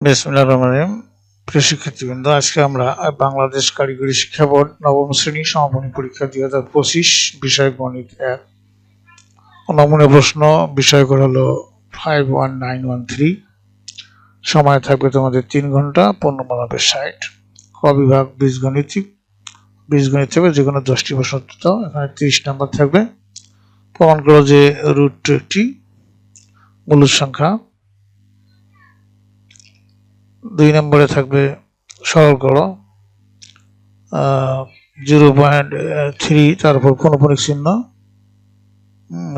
বিসমিল্লাহির রহমানির রহিম। প্রিয় আজকে আমরা বাংলাদেশ কারিগরি শিক্ষা বোর্ড নবম শ্রেণি সমাপনী পরীক্ষা দুই হাজার পঁচিশ বিষয় গণিত এক নমুনা প্রশ্ন বিষয় করে হলো five one nine one three সময় থাকবে তোমাদের তিন ঘণ্টা, পনেরো মানবে ষাট। ক বিভাগ, বীজগণিতিক। বীজগণিত থাকবে যে কোনো দশটি প্রশ্ন এখানে তিরিশ নম্বর থাকবে। প্রমাণ করো যে রুট টি মূলদ সংখ্যা দুই নম্বরে থাকবে সরল করো জিরো পয়েন্ট থ্রি তারপর পনপনিক চিহ্ন।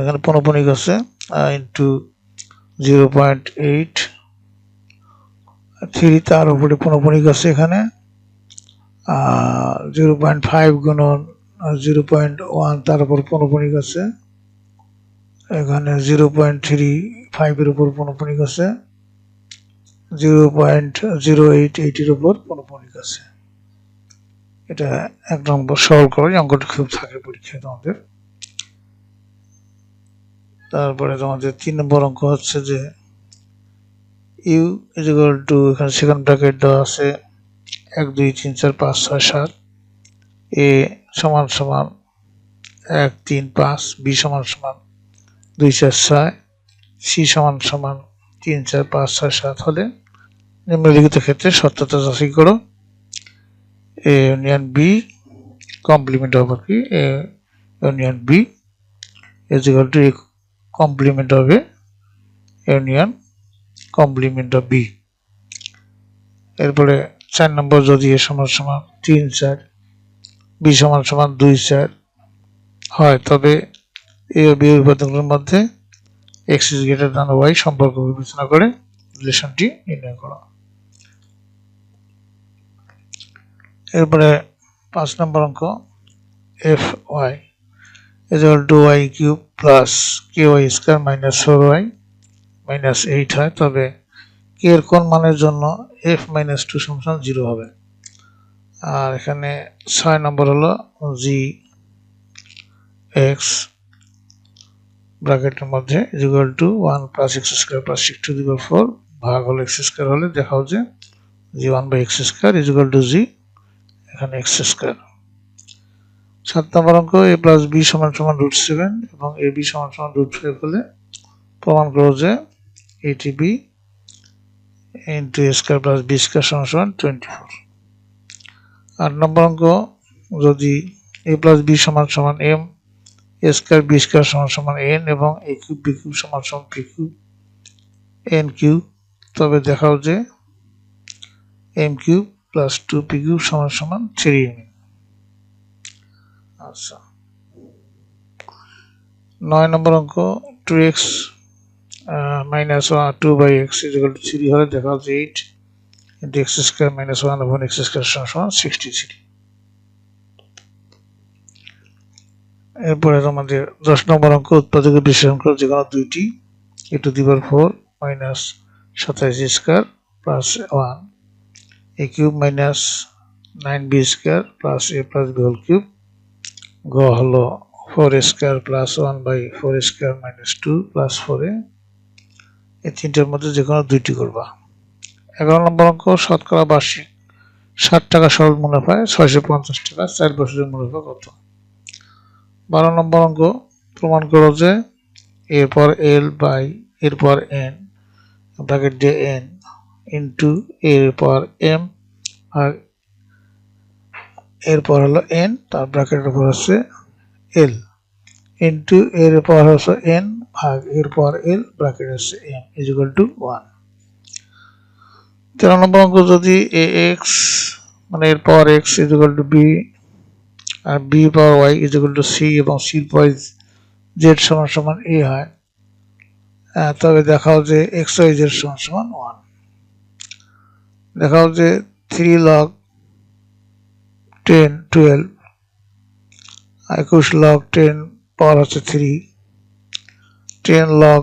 এখানে পনপনিক আছে into zero point eight three তার উপরে পনপনিক আছে এখানে জিরো পয়েন্ট ফাইভ গুণন জিরো পয়েন্ট ওয়ান তার উপর পনপনিক আছে। এখানে জিরো পয়েন্ট থ্রি ফাইভের উপর পনপনিক আছে। জিরো পয়েন্ট জিরো এইট এইটের উপর পনপনিক আছে। এটা এক নম্বর সরল করো অঙ্কটা খুব থাকে পরীক্ষায় তোমাদের। তারপরে তোমাদের তিন নম্বর অঙ্ক হচ্ছে যে ইউ ইজ ইকুয়াল টু এখানে সেকেন্ড ব্র্যাকেট দেওয়া আছে, এক, দুই, তিন, চার, পাঁচ, ছয়, সাত। এ সমান সমান এক, তিন, পাঁচ বি সমান সমান দুই, চার, ছয় সি সমান সমান তিন, চার, পাঁচ, ছয়, সাত হলে নিম্নলিখিত ক্ষেত্রে সত্যতা যাচাই করো। এ ইউনিয়ন বি কমপ্লিমেন্ট হবে কি? A union B is to complement হবে ইউনিয়ন কমপ্লিমেন্ট অফ বি এরপরে চার নম্বর যদি এ সমান সমান তিন চার বি সমান সমান দুই চার হয়, তবে এ ও বি উৎপাদনগুলোর মধ্যে X is greater than Y সম্পর্ক বিবেচনা করে রিলেশনটি নির্ণয় করা। এরপরে পাঁচ নম্বর অঙ্ক F Y equal to Y cube plus K Y square minus four Y minus eight হয়, তবে কে এর কোন মানের জন্য এফ মাইনাস টু সমান জিরো হবে? আর এখানে ছয় নম্বর হলো জি এক্স ব্র্যাকেটের মধ্যে equal to one plus X square plus six to the four ভাগ হলো এক্স স্কোয়ার হলে দেখা যে G one by X square is equal to G এখানে এক্স স্কোয়ার সাত নম্বর অঙ্ক এ প্লাস বি সমান সমান রুট সেভেন এবং এ বি সমান সমান রুট ফাইভ হলে প্রমাণ করো যে এটি B into square plus B square সমান সমান টোয়েন্টি ফোর আট নম্বর অঙ্ক, যদি এ প্লাস বি সমান সমান M A square B square সমান সমান এন এবং এ কিউব বি কিউব সমান সমান পি কিউব এন কিউব তবে দেখাও যে M cube plus two P cube সমান সমান থ্রি এম আচ্ছা। নয় নম্বর অঙ্ক two X minus one two by X equal to three হলে দেখা হচ্ছে eight into X square minus one এবং এক্স স্কোয়ার সমান সমান সিক্সটি থ্রি এরপরে আমাদের দশ নম্বর অঙ্ক উৎপাদকের বিশ্লেষণ করে যে দুইটি এ টু দিবার ফোর মাইনাস সাতাইশ square plus one cube minus nine B square plus A plus B whole cube গ হলো four square plus one by four square minus two plus four এই তিনটার মধ্যে যে কোনো দুইটি করবা। এগারো নম্বর অঙ্ক, শতকরা বার্ষিক। ষাট টাকা সরল মুনাফায় ছয়শো পঞ্চাশ টাকা, চার বছরের মুনাফা কত? বারো নম্বর অঙ্ক, প্রমাণ করো যে এরপর এল বাই এরপর এন ব্র্যাকেট দিয়ে এন ইন্টু এরপর এম আর এরপর হলো এন তার ব্র্যাকেটের উপর হচ্ছে এল ইন্টু এরপর হচ্ছে এন ভাগ এরপর এল ব্র্যাকেট হচ্ছে M is equal to one তেরো নম্বর অঙ্ক, যদি এ এক্স মানে এরপর X is equal to B R B power Y is equal to C এবং সি পাওয়ার জেড সমান সমান এ হয় তবে দেখাও যে এক্স ওয়াই জেড সমান সমান ওয়ান দেখাও যে থ্রি লগ টেন টুয়েলভ একুশ লগ টেন পাওয়ার হচ্ছে থ্রি টেন লগ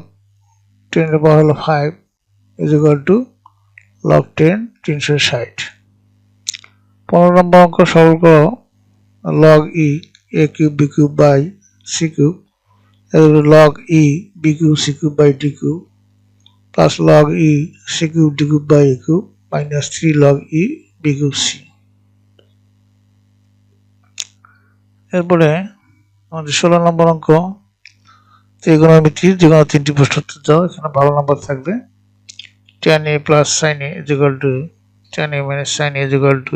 টেনের পাওয়ার হলো five is equal to log ten তিনশো ষাট। পনেরো নম্বর অঙ্ক সরল করো। Log E A cube B cube by C cube log E B cube C cube by D cube plus log E C cube D cube by A cube three log E B cube C এরপরে আমাদের ষোলো নম্বর অঙ্ক ত্রিগোণমিতির যে কোনো তিনটি প্রশ্ন উত্তর দাও, এখানে ভালো নম্বর থাকবে। Ten A plus sine A equal to ten A minus sine A two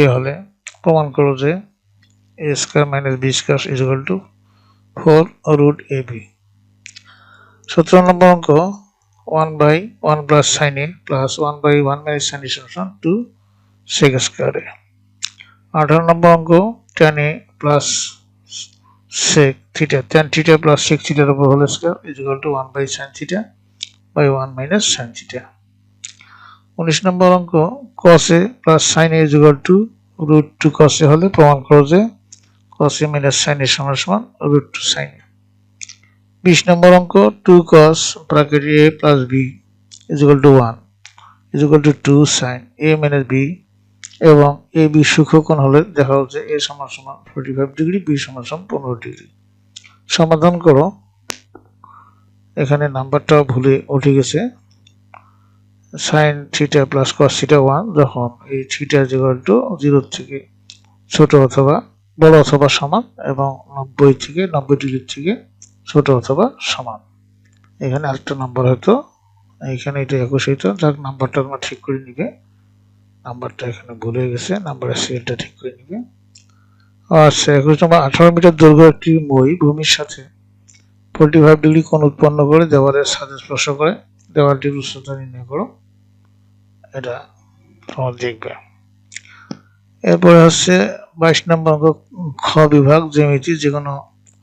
A হলে প্রমাণ করো যে A square minus B square equal to four root A B সতেরো নম্বর অঙ্ক one by one plus sine A plus one by one minus sine A সমান two sec স্কোয়ারে আঠারো নম্বর অঙ্ক ten A plus sec theta tan theta plus sec theta উপর whole square is equal to 1 by sin theta by 1 minus sin theta 19 নম্বর অঙ্ক cos a plus sin a is equal to root 2 cos a হলে প্রমাণ করো যে cos a minus sin a সমান সমান root 2 sin a 20 নম্বর অঙ্ক 2 cos bracket a plus b is equal to 1 is equal to 2 sin a minus b এবং A B সূক্ষ্মকোণ হলে দেখা যাচ্ছে এ সমান সমান ফোর্টি ফাইভ ডিগ্রি বি সমান সমান পনেরো ডিগ্রি সমাধান করো। এখানে নাম্বারটা ভুলে উঠে গেছে। Sine theta plus cos theta one যখন এই থিটা জিগাল টু জিরোর থেকে ছোট অথবা বড় অথবা সমান এবং নব্বই থেকে নব্বই ডিগ্রির থেকে ছোট অথবা সমান। এখানে আরেকটা নাম্বার হয়তো, এখানে এটা একুশ হইতো যাক নাম্বারটা তোমরা ঠিক করে নিবে। নাম্বারটা এখানে ভুলে গেছে, নাম্বারের সিরিয়ালটা ঠিক করে নিবে। আচ্ছা একুশ নম্বর আঠারো মিটার দৈর্ঘ্য একটি মই ভূমির সাথে ফোর্টি ফাইভ ডিগ্রি কোণ উৎপন্ন করে? দেওয়ালের সাথে স্পর্শ করে। দেওয়ালটির উচ্চতা নির্ণয় করো। এটা তোমার দেখবে। এরপরে হচ্ছে বাইশ নম্বর অঙ্ক, খ বিভাগ, জ্যামিতি যে কোনো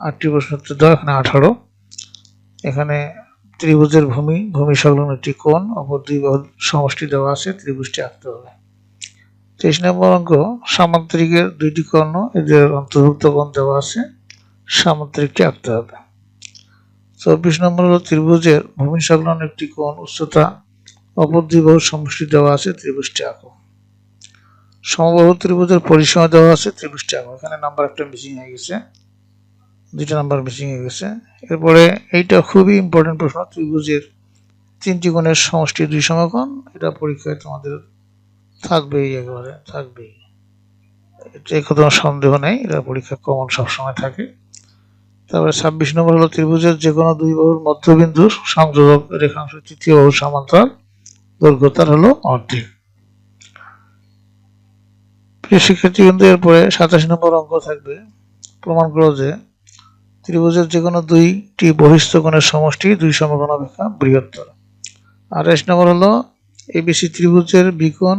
আটটি প্রশ্ন দেওয়া এখানে আঠারো। এখানে ত্রিভুজের ভূমি ভূমি সংলগ্ন একটি কোণ, অপর দুই সমষ্টি দেওয়া আছে, ত্রিভুজটি আঁকতে হবে। তেইশ নম্বর অঙ্ক, সামান্তরিকের দুইটি কর্ণ, এদের অন্তর্ভুক্ত কোণ দেওয়া আছে, সামান্তরিকটি আঁকতে হবে। চব্বিশ নম্বর হলো ত্রিভুজের ভূমি সংলগ্ন একটি কোণ, উচ্চতা, অপর দুই সমষ্টি দেওয়া আছে, ত্রিভুজটি আঁকো। সমবাহু ত্রিভুজের পরিসীমা দেওয়া আছে, ত্রিভুজটি আঁকো। এখানে নাম্বার একটা মিসিং হয়ে গেছে। দুইটা নাম্বার মিসিং হয়ে গেছে। এরপরে এইটা খুবই ইম্পর্টেন্ট প্রশ্ন, ত্রিভুজের তিনটি কোণের সমষ্টি দুই সমকোণ, এটা পরীক্ষায় তোমাদের থাকবেই একেবারে, থাকবেই। এটা কোনো সন্দেহ নেই, এটা পরীক্ষা কমন সবসময় থাকে। তারপরে ছাব্বিশ নম্বর হলো ত্রিভুজের যে কোনো দুই বাহুর মধ্যবিন্দুর সংযোজক রেখাংশ, তৃতীয় বাহু সমান্তরাল। দৈর্ঘ্য তার হলো অর্ধেক। প্রিয় শিক্ষার্থী কিন্তু এরপরে সাতাশ নম্বর অঙ্ক থাকবে। প্রমাণ করো যে ত্রিভুজের যে কোনো দুইটি বহিস্থ কোণের সমষ্টি দুই সমকোণ অপেক্ষা বৃহত্তর। আঠাশ নম্বর হলো এবিসি ত্রিভুজের বিকোণ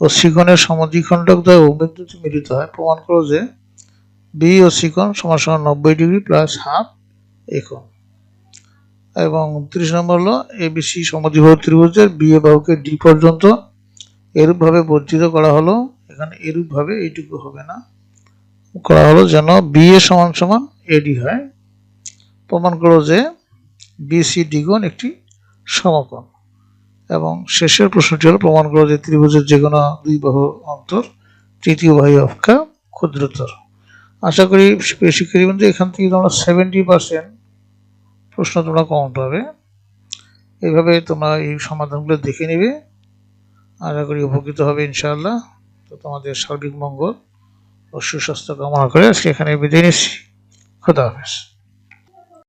ও সিকোণের সমদ্বিখণ্ডক দ্বয় বিন্দুতে মিলিত হয়। প্রমাণ করো যে বি ও সিকোণ সমান সমান নব্বই ডিগ্রি প্লাস হাফ একোণ এবং উনত্রিশ নম্বর হলো এবিসি সমদ্বিবাহু ত্রিভুজের বি এ বাহুকে ডি পর্যন্ত এরূপভাবে বর্ধিত করা হলো। এখানে এরূপভাবে এইটুকু হবে না। করা হলো যেন বি এ সমান সমান এডি হয়। প্রমাণ করো যে বিসি ডিগণ একটি সমকোণ এবং শেষের প্রশ্নটি হলো, প্রমাণ করো যে ত্রিভুজের যে কোনো দুই বাহু অন্তর, তৃতীয় বাহু অপেক্ষা ক্ষুদ্রতর। আশা করি শিক্ষার্থী বন্ধু এখান থেকে তোমরা সেভেন্টি পার্সেন্ট প্রশ্ন তোমরা কমন পাবে। এইভাবে তোমরা এই সমাধানগুলো দেখে নেবে। আশা করি উপকৃত হবে ইনশাআল্লাহ। তো তোমাদের সার্বিক মঙ্গল ও সুস্বাস্থ্য কামনা করে আজকে এখানে বিদায় নিচ্ছি। خداحافظ.